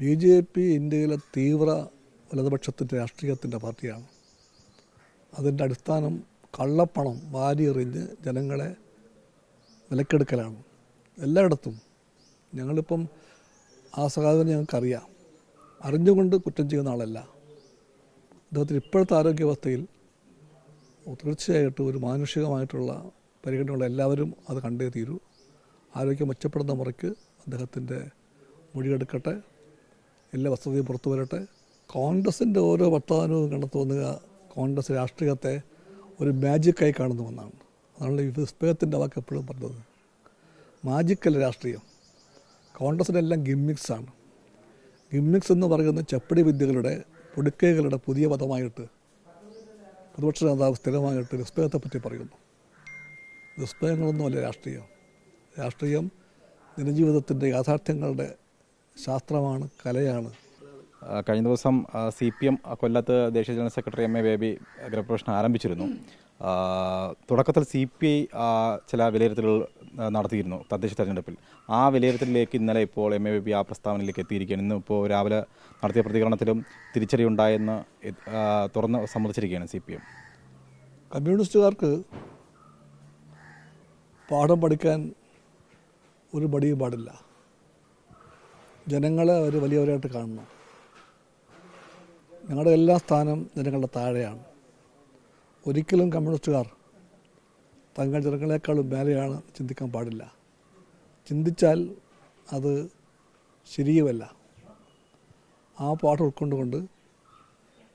B J P ഇന്ത്യയിലെ തീവ്ര വലതുപക്ഷത്തിന്റെ രാഷ്ട്രീയത്തിന്റെ പാർട്ടിയാണ്. അതിന്റെ അടിസ്ഥാനം കള്ളപ്പണം വാരിയെറിഞ്ഞ് ജനങ്ങളെ വിലക്കെടുക്കലാണ്. എല്ലായിടത്തും ഞങ്ങളിപ്പം ആ സഹായത്തിന് ഞങ്ങൾക്കറിയാം. അറിഞ്ഞുകൊണ്ട് കുറ്റം ചെയ്യുന്ന ആളല്ല. അദ്ദേഹത്തിന് ഇപ്പോഴത്തെ ആരോഗ്യാവസ്ഥയിൽ തീർച്ചയായിട്ടും ഒരു മാനുഷികമായിട്ടുള്ള പരിഗണനയുള്ള എല്ലാവരും അത് കണ്ടേ തീരൂ. ആരോഗ്യം മെച്ചപ്പെടുന്ന മുറയ്ക്ക് അദ്ദേഹത്തിന്റെ മൊഴിയെടുക്കട്ടെ. എല്ലാ വസ്തുതയും പുറത്തു വരട്ടെ. കോൺഗ്രസിന്റെ ഓരോ വട്ടാനവും കണ്ടു തോന്നുക കോൺഗ്രസ് രാഷ്ട്രീയത്തെ ഒരു മാജിക്കായി കാണുന്നുവെന്നാണ് അതാണ് ഈ പുസ്തകത്തിന്റെ വാക്ക് എപ്പോഴും പറഞ്ഞത്. മാജിക്കല്ല രാഷ്ട്രീയം. കോൺഗ്രസിന്റെ എല്ലാം ഗിമ്മിക്സാണ് ഗിമ്മിക്സ് എന്ന് പറയുന്ന ചപ്പടി വിദ്യകളുടെ പൊടുക്കൈകളുടെ പുതിയ പദമായിട്ട് പ്രതിപക്ഷ നേതാവ് സ്ഥിരമായിട്ട് വിസ്പയത്തെ പറ്റി പറയുന്നു. നിസ്പേഹങ്ങളൊന്നുമല്ല രാഷ്ട്രീയം. രാഷ്ട്രീയം ജനജീവിതത്തിന്റെ യാഥാർത്ഥ്യങ്ങളുടെ ശാസ്ത്രമാണ് കലയാണ്. കഴിഞ്ഞ ദിവസം സി പി എം കൊല്ലത്ത് ദേശീയ general secretary M A Baby ഗ്രഹപ്രവേശനം ആരംഭിച്ചിരുന്നു. തുടക്കത്തിൽ സി പി ഐ ചില വിലയിരുത്തലുകൾ നടത്തിയിരുന്നു തദ്ദേശ തെരഞ്ഞെടുപ്പിൽ. ആ വിലയിരുത്തലിലേക്ക് ഇന്നലെ ഇപ്പോൾ എം എ ബേബി ആ പ്രസ്താവനയിലേക്ക് എത്തിയിരിക്കുകയാണ്. ഇന്ന് ഇപ്പോൾ രാവിലെ നടത്തിയ പ്രതികരണത്തിലും തിരിച്ചടിയുണ്ടായെന്ന് തുറന്ന് സമ്മതിച്ചിരിക്കുകയാണ് സി പി എം. കമ്മ്യൂണിസ്റ്റുകാർക്ക് പാഠം പഠിക്കാൻ ഒരു മടിയും പാടില്ല. ജനങ്ങളെ അവർ വലിയവരായിട്ട് കാണുന്നു ഞങ്ങളുടെ എല്ലാ സ്ഥാനം ജനങ്ങളുടെ താഴെയാണ്. ഒരിക്കലും കമ്മ്യൂണിസ്റ്റുകാർ തങ്ങൾ ജനങ്ങളെക്കാളും മേലെയാണ് ചിന്തിക്കാൻ പാടില്ല. ചിന്തിച്ചാൽ അത് ശരിയുമല്ല. ആ പാട്ട് ഉൾക്കൊണ്ടുകൊണ്ട്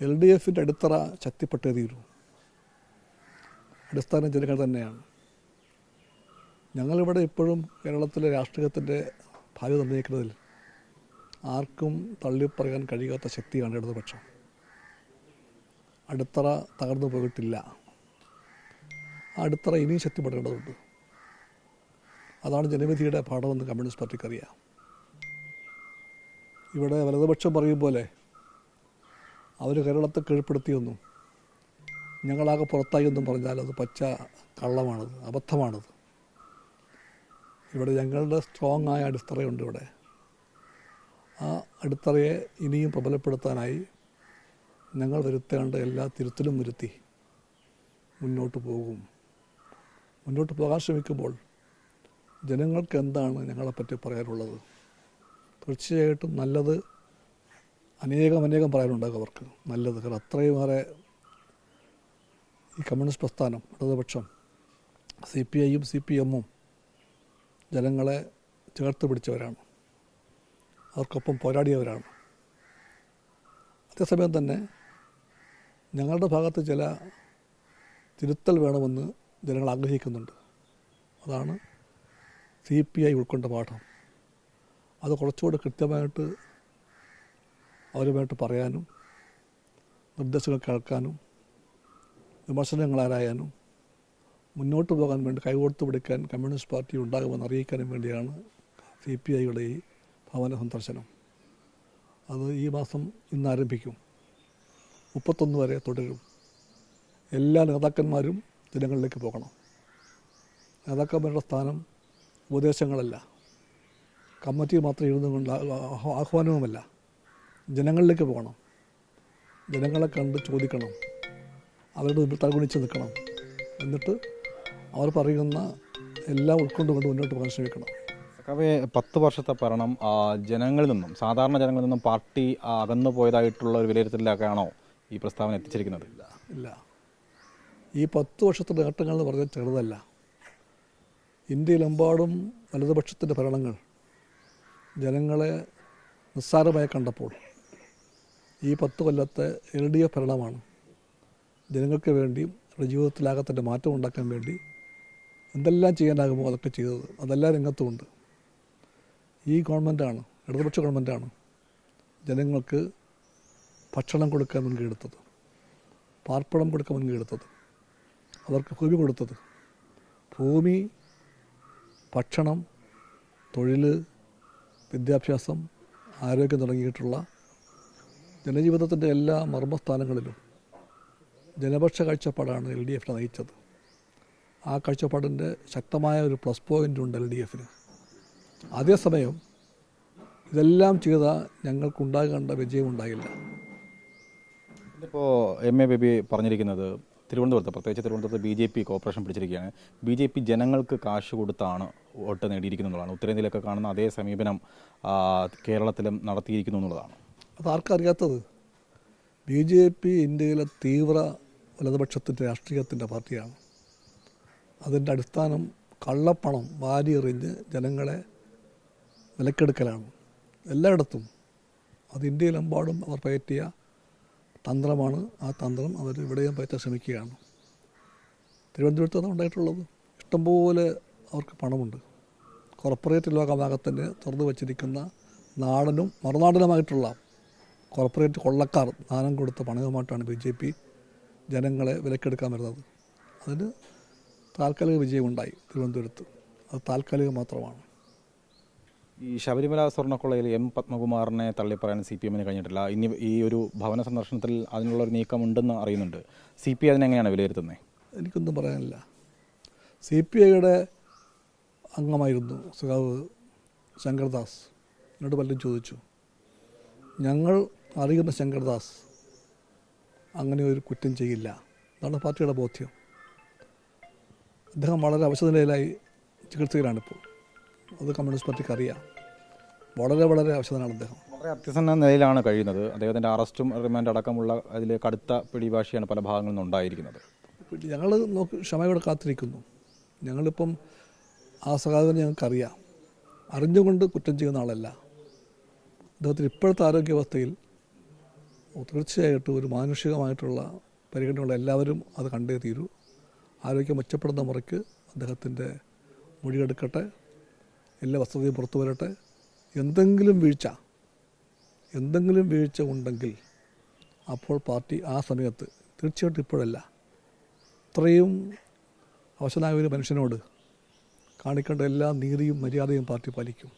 എൽ ഡി എഫിന്റെ അടിത്തറ ശക്തിപ്പെട്ടേ തീരൂ. അടിസ്ഥാന ജനങ്ങൾ തന്നെയാണ്. ഞങ്ങളിവിടെ ഇപ്പോഴും കേരളത്തിലെ രാഷ്ട്രീയത്തിന്റെ ഭാവി നിർണയിക്കുന്നതിൽ ആർക്കും തള്ളിപ്പറയാൻ കഴിയാത്ത ശക്തിയാണ് ഇടതുപക്ഷം അടിത്തറ തകർന്നു പോയിട്ടില്ല. അടിത്തറ ഇനിയും ശക്തിപ്പെടേണ്ടതുണ്ട് അതാണ് ജനവിധിയുടെ പാഠമെന്ന് കമ്മ്യൂണിസ്റ്റ് പാർട്ടിക്ക് അറിയാം. ഇവിടെ വലതുപക്ഷം പറയും പോലെ അവർ കേരളത്തെ കീഴ്പ്പെടുത്തിയൊന്നും ഞങ്ങളാകെ പുറത്തായി എന്നും പറഞ്ഞാൽ അത് പച്ച കള്ളമാണത് അബദ്ധമാണത്. ഇവിടെ ഞങ്ങളുടെ സ്ട്രോങ് ആയ അടിത്തറയുണ്ട് ഇവിടെ. ആ അടിത്തറയെ ഇനിയും പ്രബലപ്പെടുത്താനായി ഞങ്ങൾ വരുത്തേണ്ട എല്ലാ തിരുത്തലും വരുത്തി മുന്നോട്ട് പോകും. മുന്നോട്ട് പോകാൻ ശ്രമിക്കുമ്പോൾ ജനങ്ങൾക്ക് എന്താണ് ഞങ്ങളെപ്പറ്റി പറയാനുള്ളത്? തീർച്ചയായിട്ടും നല്ലത് അനേകം അനേകം പറയാനുണ്ടാകും അവർക്ക്. നല്ലത്. കാരണം അത്രയുമേറെ ഈ കമ്മ്യൂണിസ്റ്റ് പ്രസ്ഥാനം ഇടതുപക്ഷം സി പി ഐയും സി പി എമ്മും ജനങ്ങളെ ചേർത്ത് പിടിച്ചവരാണ്. അവർക്കൊപ്പം പോരാടിയവരാണ്. അതേസമയം തന്നെ ഞങ്ങളുടെ ഭാഗത്ത് ചില തിരുത്തൽ വേണമെന്ന് ജനങ്ങൾ ആഗ്രഹിക്കുന്നുണ്ട്. അതാണ് സി പി ഐ ഉൾക്കൊണ്ട പാഠം. അത് കുറച്ചുകൂടെ കൃത്യമായിട്ട് അവരുമായിട്ട് പറയാനും നിർദ്ദേശങ്ങൾ കേൾക്കാനും വിമർശനങ്ങൾ ആരായാനും മുന്നോട്ട് പോകാൻ വേണ്ടി കൈകോർത്ത് പിടിക്കാൻ കമ്മ്യൂണിസ്റ്റ് പാർട്ടി ഉണ്ടാകുമെന്ന് അറിയിക്കാനും വേണ്ടിയാണ് സി പി ഐയുടെ ഈ ഭവന സന്ദർശനം. അത് ഈ മാസം ഇന്ന് ആരംഭിക്കും. മുപ്പത്തൊന്ന് വരെ തുടരും. എല്ലാ നേതാക്കന്മാരും ജനങ്ങളിലേക്ക് പോകണം. നേതാക്കന്മാരുടെ സ്ഥാനം ഉപദേശങ്ങളല്ല. കമ്മിറ്റി മാത്രം ഇരുന്നു കൊണ്ട് ആഹ്വാനവുമല്ല. ജനങ്ങളിലേക്ക് പോകണം. ജനങ്ങളെ കണ്ട് ചോദിക്കണം. അവരുടെ മുമ്പിൽ തലകുണിച്ച് നിൽക്കണം. എന്നിട്ട് അവർ പറയുന്ന എല്ലാം ഉൾക്കൊണ്ടുകൊണ്ട് മുന്നോട്ട് പോകാൻ ശ്രമിക്കണം. സഖാവേ പത്ത് വർഷത്തെ ഭരണം ജനങ്ങളിൽ നിന്നും സാധാരണ ജനങ്ങളിൽ നിന്നും പാർട്ടി അകന്നു പോയതായിട്ടുള്ള ഒരു വിലയിരുത്തലിലേക്കാണോ ഈ പ്രസ്താവന എത്തിച്ചിരിക്കുന്നത്? ഇല്ല ഇല്ല. ഈ പത്ത് വർഷത്തെ നേട്ടങ്ങൾ എന്ന് പറഞ്ഞാൽ ചെറുതല്ല. ഇന്ത്യയിലെമ്പാടും വലതുപക്ഷത്തിന്റെ ഭരണങ്ങൾ ജനങ്ങളെ നിസ്സാരമായി കണ്ടപ്പോൾ ഈ പത്ത് കൊല്ലത്തെ എൽ ഡി എഫ് ഭരണമാണ് ജനങ്ങൾക്ക് അവരുടെ ജീവിതത്തിലാകത്തന്റെ മാറ്റം ഉണ്ടാക്കാൻ വേണ്ടി എന്തെല്ലാം ചെയ്യാനാകുമോ അതൊക്കെ ചെയ്തത്. അതെല്ലാം രംഗത്തുമുണ്ട്. ഈ ഗവൺമെന്റാണ് ഇടതുപക്ഷ ഗവൺമെന്റാണ് ജനങ്ങൾക്ക് ഭക്ഷണം കൊടുക്കാൻ മുൻകൈയെടുത്തത് പാർപ്പിടം കൊടുക്കാൻ മുൻകൈയെടുത്തത് അവർക്ക് ഭൂമി കൊടുത്തത്. ഭൂമി ഭക്ഷണം തൊഴിൽ വിദ്യാഭ്യാസം ആരോഗ്യം തുടങ്ങിയിട്ടുള്ള ജനജീവിതത്തിന്റെ എല്ലാ മർമ്മസ്ഥാനങ്ങളിലും ജനപക്ഷ കാഴ്ചപ്പാടാണ് എൽ ഡി എഫിനെ നയിച്ചത്. ആ കാഴ്ചപ്പാടിന്റെ ശക്തമായ ഒരു പ്ലസ് പോയിന്റ് ഉണ്ട് എൽ ഡി എഫിന്. അതേസമയം ഇതെല്ലാം ചെയ്ത ഞങ്ങൾക്കുണ്ടാകേണ്ട വിജയമുണ്ടായില്ല. ഇപ്പോൾ എം എ ബേബി പറഞ്ഞിരിക്കുന്നത് തിരുവനന്തപുരത്ത് പ്രത്യേകിച്ച് തിരുവനന്തപുരത്ത് ബി ജെ പി കോർപ്പറേഷൻ പിടിച്ചിരിക്കുകയാണ്. ബി ജെ പി ജനങ്ങൾക്ക് കാശ് കൊടുത്താണ് വോട്ട് നേടിയിരിക്കുന്നതാണ് ഉത്തരേന്ത്യയിലൊക്കെ കാണുന്ന അതേ സമീപനം കേരളത്തിലും നടത്തിയിരിക്കുന്നു എന്നുള്ളതാണ്. അത് ആർക്കറിയാത്തത്? ബി ജെ പി ഇന്ത്യയിലെ തീവ്ര വലതുപക്ഷത്തിന്റെ രാഷ്ട്രീയത്തിന്റെ പാർട്ടിയാണ്. അതിന്റെ അടിസ്ഥാനം കള്ളപ്പണം വാരിയെറിഞ്ഞ് ജനങ്ങളെ വിലക്കെടുക്കലാണ്. എല്ലായിടത്തും അത് ഇന്ത്യയിലെമ്പാടും അവർ പയറ്റിയ തന്ത്രമാണ്. ആ തന്ത്രം അവർ ഇവിടെയും പയറ്റാൻ ശ്രമിക്കുകയാണ്. തിരുവനന്തപുരത്ത് അതാണ് ഉണ്ടായിട്ടുള്ളത്. ഇഷ്ടംപോലെ അവർക്ക് പണമുണ്ട്. കോർപ്പറേറ്റ് ലോകഭാഗത്തിന് തുറന്നു വച്ചിരിക്കുന്ന നാടനും മറുനാടനുമായിട്ടുള്ള കോർപ്പറേറ്റ് കൊള്ളക്കാർ ദാനം കൊടുത്ത പണവുമായിട്ടാണ് ബി ജെ പി ജനങ്ങളെ വിലക്കെടുക്കാൻ വരുന്നത്. അതിന് താൽക്കാലിക വിജയമുണ്ടായി തിരുവനന്തപുരത്ത്. അത് താൽക്കാലികം മാത്രമാണ്. ഈ ശബരിമല സ്വർണക്കൊള്ളയിൽ എം പത്മകുമാറിനെ തള്ളിപ്പറയാൻ സി പി എമ്മിന് കഴിഞ്ഞിട്ടില്ല. ഇനി ഈ ഒരു ഭവന സന്ദർശനത്തിൽ അതിനുള്ള ഒരു നീക്കം ഉണ്ടെന്ന് അറിയുന്നുണ്ട്. സി പി ഐ അതിനെങ്ങനെയാണ് വിലയിരുത്തുന്നത് എനിക്കൊന്നും പറയാനില്ല. സി പി ഐയുടെ അംഗമായിരുന്നു സുഖാവ് ശങ്കർദാസ്. എന്നോട് പലരും ചോദിച്ചു ഞങ്ങൾ അറിയുന്ന ശങ്കർദാസ് അങ്ങനെ ഒരു കുറ്റം ചെയ്യില്ല. അതാണ് പാർട്ടിയുടെ ബോധ്യം. അദ്ദേഹം വളരെ അവശനിലയിലായി ചികിത്സയിലാണിപ്പോൾ. അത് കമ്മ്യൂണിസ്റ്റ് പാർട്ടിക്ക് അറിയാം. വളരെ വളരെ ആവശ്യമാണ് അദ്ദേഹം. വളരെ അത്യസന്ന നിലയിലാണ് കഴിയുന്നത്. അദ്ദേഹത്തിന്റെ അറസ്റ്റും റിമാൻഡ് അടക്കമുള്ള അതിൽ കടുത്ത പിടിഭാഷയാണ് പല ഭാഗങ്ങളിൽ നിന്നും ഉണ്ടായിരിക്കുന്നത്. ഞങ്ങൾ നോക്കി ക്ഷമയോടെ കാത്തിരിക്കുന്നു. ഞങ്ങളിപ്പം ആ സഹാബിനെ ഞങ്ങൾക്കറിയാം. അറിഞ്ഞുകൊണ്ട് കുറ്റം ചെയ്യുന്ന ആളല്ല. അദ്ദേഹത്തിന് ഇപ്പോഴത്തെ ആരോഗ്യാവസ്ഥയിൽ തീർച്ചയായിട്ടും ഒരു മാനുഷികമായിട്ടുള്ള പരിഗണനയുള്ള എല്ലാവരും അത് കണ്ടേ തീരൂ. ആരോഗ്യം മെച്ചപ്പെടുന്ന മുറയ്ക്ക് അദ്ദേഹത്തിന്റെ മൊഴിയെടുക്കട്ടെ. എല്ലാ വസ്തുതയും പുറത്തു വരട്ടെ. എന്തെങ്കിലും വീഴ്ച എന്തെങ്കിലും വീഴ്ച ഉണ്ടെങ്കിൽ അപ്പോൾ പാർട്ടി ആ സമയത്ത് തീർച്ചയായിട്ടും ഇപ്പോഴല്ല. ഇത്രയും അവശനായ ഒരു മനുഷ്യനോട് കാണിക്കേണ്ട എല്ലാ നീതിയും മര്യാദയും പാർട്ടി പാലിക്കും.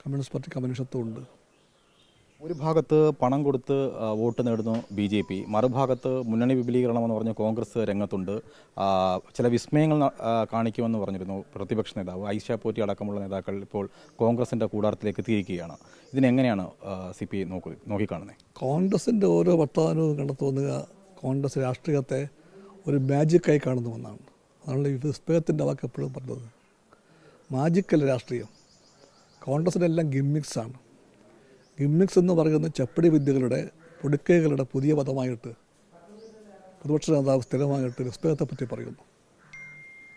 കമ്മ്യൂണിസ്റ്റ് പാർട്ടിക്ക് മനുഷ്യത്വമുണ്ട് ഒരു ഭാഗത്ത് പണം കൊടുത്ത് വോട്ട് നേടുന്നു ബി ജെ പി. മറുഭാഗത്ത് മുന്നണി വിപുലീകരണം എന്ന് പറഞ്ഞ് കോൺഗ്രസ് രംഗത്തുണ്ട്. ചില വിസ്മയങ്ങൾ കാണിക്കുമെന്ന് പറഞ്ഞിരുന്നു പ്രതിപക്ഷ നേതാവ്. ഐഷ പോറ്റി അടക്കമുള്ള നേതാക്കൾ ഇപ്പോൾ കോൺഗ്രസിന്റെ കൂടാരത്തിലേക്ക് എത്തിയിരിക്കുകയാണ്. ഇതിനെങ്ങനെയാണ് സി പി ഐ നോക്കി നോക്കിക്കാണുന്നത് കോൺഗ്രസിന്റെ ഓരോ വട്ടാനവും കണ്ടെത്തുക കോൺഗ്രസ് രാഷ്ട്രീയത്തെ ഒരു മാജിക്കായി കാണുന്നുവെന്നാണ് അതാണ് ഈ വിസ്മയത്തിന്റെ വാക്ക് എപ്പോഴും പറഞ്ഞത്. മാജിക്കല്ല രാഷ്ട്രീയം. കോൺഗ്രസിന്റെ എല്ലാം ഗിമ്മിക്സാണ് ഗിമ്മിക്സ് എന്ന് പറയുന്ന ചപ്പടി വിദ്യകളുടെ പൊടുക്കൈകളുടെ പുതിയ പദമായിട്ട് പ്രതിപക്ഷ നേതാവ് സ്ഥിരമായിട്ട് നിസ്പേഹത്തെ പറ്റി പറയുന്നു.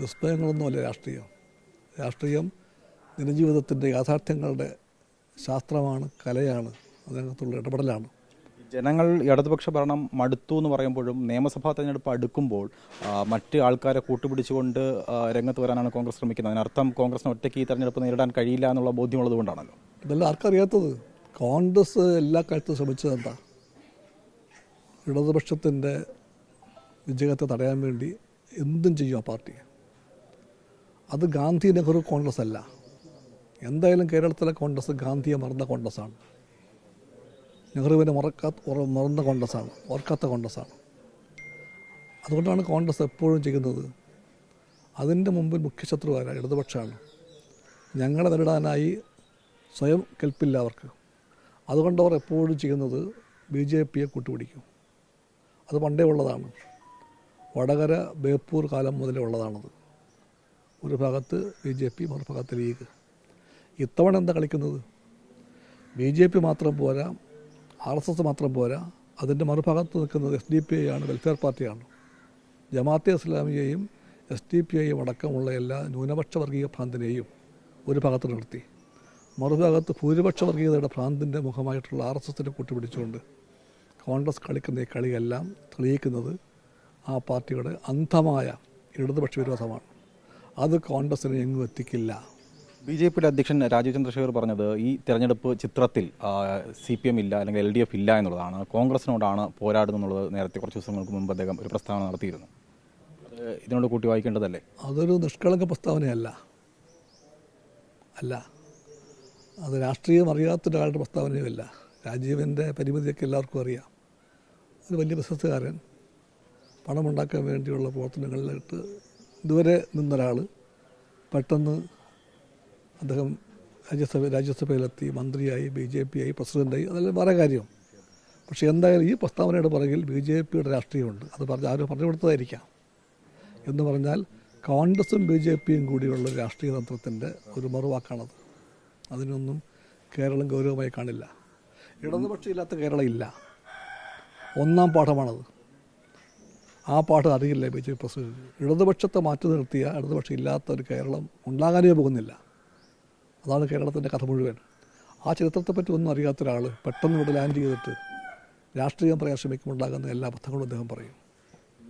നിസ്പേഹങ്ങളൊന്നുമല്ല രാഷ്ട്രീയം. രാഷ്ട്രീയം ജനജീവിതത്തിന്റെ യാഥാർത്ഥ്യങ്ങളുടെ ശാസ്ത്രമാണ് കലയാണ് അതിനകത്തുള്ള ഇടപെടലാണ്. ജനങ്ങൾ ഇടതുപക്ഷ ഭരണം മടുത്തു എന്ന് പറയുമ്പോഴും നിയമസഭാ തെരഞ്ഞെടുപ്പ് അടുക്കുമ്പോൾ മറ്റ് ആൾക്കാരെ കൂട്ടുപിടിച്ചുകൊണ്ട് രംഗത്ത് വരാനാണ് കോൺഗ്രസ് ശ്രമിക്കുന്നത്. അതിനർത്ഥം കോൺഗ്രസിന് ഒറ്റയ്ക്ക് ഈ തെരഞ്ഞെടുപ്പ് നേരിടാൻ കഴിയില്ല എന്നുള്ള ബോധ്യമുള്ളത് കൊണ്ടാണല്ലോ. ഇതെല്ലാം ആർക്കറിയാത്തത്? കോൺഗ്രസ് എല്ലാ കാലത്തും ശ്രമിച്ചത് എന്താ? ഇടതുപക്ഷത്തിന്റെ വിജയത്തെ തടയാൻ വേണ്ടി എന്തും ചെയ്യും ആ പാർട്ടി. അത് ഗാന്ധി നെഹ്റു കോൺഗ്രസ് അല്ല. എന്തായാലും കേരളത്തിലെ കോൺഗ്രസ് ഗാന്ധിയെ മറന്ന കോൺഗ്രസ്സാണ്. നെഹ്റുവിനെ മറക്കാത്ത മറന്ന കോൺഗ്രസ്സാണ് ഓർക്കാത്ത കോൺഗ്രസ്സാണ്. അതുകൊണ്ടാണ് കോൺഗ്രസ് എപ്പോഴും ചെയ്യുന്നത് അതിന്റെ മുമ്പിൽ മുഖ്യശത്രുവാരാണ് ഇടതുപക്ഷമാണ്. ഞങ്ങളെ നേരിടാനായി സ്വയം കെൽപ്പില്ല അവർക്ക്. അതുകൊണ്ട് അവർ എപ്പോഴും ചെയ്യുന്നത് ബി ജെ പിയെ കൂട്ടുപിടിക്കും. അത് പണ്ടേ ഉള്ളതാണ്. വടകര ബേപ്പൂർ കാലം മുതലേ ഉള്ളതാണത്. ഒരു ഭാഗത്ത് ബി ജെ പി മറുഭാഗത്ത് ലീഗ്. ഇത്തവണ എന്താ കളിക്കുന്നത്? ബി ജെ പി മാത്രം പോരാ ആർ എസ് എസ് മാത്രം പോരാ അതിന്റെ മറുഭാഗത്ത് നിൽക്കുന്നത് എസ് ഡി പി ഐ ആണ് വെൽഫെയർ പാർട്ടിയാണ്. ജമാഅത്തെ ഇസ്ലാമിയെയും എസ് ഡി പി ഐയും അടക്കമുള്ള എല്ലാ ന്യൂനപക്ഷ വർഗീയ ഭ്രാന്തിനെയും ഒരു ഭാഗത്ത് നിർത്തി. മറുഭാഗത്ത് ഭൂരിപക്ഷ വർഗീയതയുടെ ഭ്രാന്തിന്റെ മുഖമായിട്ടുള്ള ആർ എസ് എസിനെ കൂട്ടുപിടിച്ചുകൊണ്ട് കോൺഗ്രസ് കളിക്കുന്ന ഈ കളിയെല്ലാം തെളിയിക്കുന്നത് ആ പാർട്ടിയുടെ അന്ധമായ ഇടതുപക്ഷ വിരോധമാണ്. അത് കോൺഗ്രസിനെ എങ്ങും എത്തിക്കില്ല. ബി ജെ പിയുടെ അധ്യക്ഷൻ രാജീവ് ചന്ദ്രശേഖർ പറഞ്ഞത് ഈ തെരഞ്ഞെടുപ്പ് ചിത്രത്തിൽ സി പി എം ഇല്ല അല്ലെങ്കിൽ എൽ ഡി എഫ് ഇല്ല എന്നുള്ളതാണ്. കോൺഗ്രസിനോടാണ് പോരാടുന്നുള്ളത് നേരത്തെ കുറച്ച് ദിവസങ്ങൾക്ക് മുമ്പ് അദ്ദേഹം ഒരു പ്രസ്താവന നടത്തിയിരുന്നു. ഇതിനോട് കൂട്ടി വായിക്കേണ്ടതല്ലേ? അതൊരു നിഷ്കളങ്ക പ്രസ്താവനയല്ല. അല്ല. അത് രാഷ്ട്രീയം അറിയാത്ത ഒരാളുടെ പ്രസ്താവനയുമല്ല. രാജീവിന്റെ പരിമിതിയൊക്കെ എല്ലാവർക്കും അറിയാം. ഒരു വലിയ ബിസിനസ്സുകാരൻ പണമുണ്ടാക്കാൻ വേണ്ടിയുള്ള പ്രവർത്തനങ്ങളിലിട്ട് ഇതുവരെ നിന്നൊരാൾ പെട്ടെന്ന് അദ്ദേഹം രാജ്യസഭ രാജ്യസഭയിലെത്തി മന്ത്രിയായി ബി ജെ പി ആയി പ്രസിഡന്റായി അതെല്ലാം വേറെ കാര്യം. പക്ഷേ എന്തായാലും ഈ പ്രസ്താവനയുടെ പുറകിൽ ബി ജെ പിയുടെ രാഷ്ട്രീയമുണ്ട്. അത് പറഞ്ഞ് ആരും പറഞ്ഞു കൊടുത്തതായിരിക്കാം. എന്ന് പറഞ്ഞാൽ കോൺഗ്രസും ബി ജെ പിയും കൂടിയുള്ള രാഷ്ട്രീയ തന്ത്രത്തിന്റെ ഒരു മറുവാക്കാണത്. അതിനൊന്നും കേരളം ഗൗരവമായി കാണില്ല. ഇടതുപക്ഷമില്ലാത്ത കേരളം ഇല്ല. ഒന്നാം പാഠമാണത്. ആ പാഠം അറിയില്ല ബി ജെ പി പ്രസിഡന്റ് ഇടതുപക്ഷത്തെ മാറ്റി നിർത്തിയ ഇടതുപക്ഷം ഇല്ലാത്ത ഒരു കേരളം ഉണ്ടാകാനേ പോകുന്നില്ല. അതാണ് കേരളത്തിന്റെ കഥ മുഴുവൻ. ആ ചരിത്രത്തെപ്പറ്റി ഒന്നും അറിയാത്ത ഒരാൾ പെട്ടെന്ന് ഇവിടെ ലാൻഡ് ചെയ്തിട്ട് രാഷ്ട്രീയം പറയാൻ ശ്രമിക്കുമ്പോൾ ഉണ്ടാകുന്ന എല്ലാ അബദ്ധങ്ങളും അദ്ദേഹം പറയും.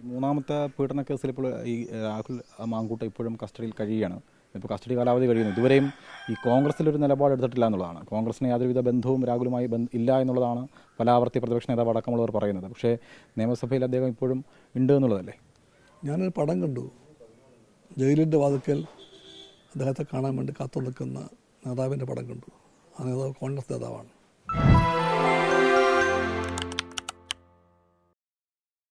മൂന്നാമത്തെ പീഡന കേസിൽ ഇപ്പോൾ ഈ രാഹുൽ മാങ്കൂട്ട ഇപ്പോഴും കസ്റ്റഡിയിൽ കഴിയുകയാണ്. ഇപ്പോൾ കസ്റ്റഡി കാലാവധി കഴിയുന്നു. ഇതുവരെയും ഈ കോൺഗ്രസിലൊരു നിലപാടെടുത്തിട്ടില്ല എന്നുള്ളതാണ്. കോൺഗ്രസിന് യാതൊരുവിധ ബന്ധവും രാഹുലുമായി ഇല്ല എന്നുള്ളതാണ് പലാവർത്തി പ്രതിപക്ഷ നേതാവ് അടക്കമുള്ളവർ പറയുന്നത്. പക്ഷേ നിയമസഭയിൽ അദ്ദേഹം ഇപ്പോഴും ഉണ്ട് എന്നുള്ളതല്ലേ? ഞാനൊരു പടം കണ്ടു. ജയിലിന്റെ വാതിക്കൽ അദ്ദേഹത്തെ കാണാൻ വേണ്ടി കാത്തു നിൽക്കുന്ന നേതാവിന്റെ പടം കണ്ടു. ആ നേതാവ് കോൺഗ്രസ് നേതാവാണ്.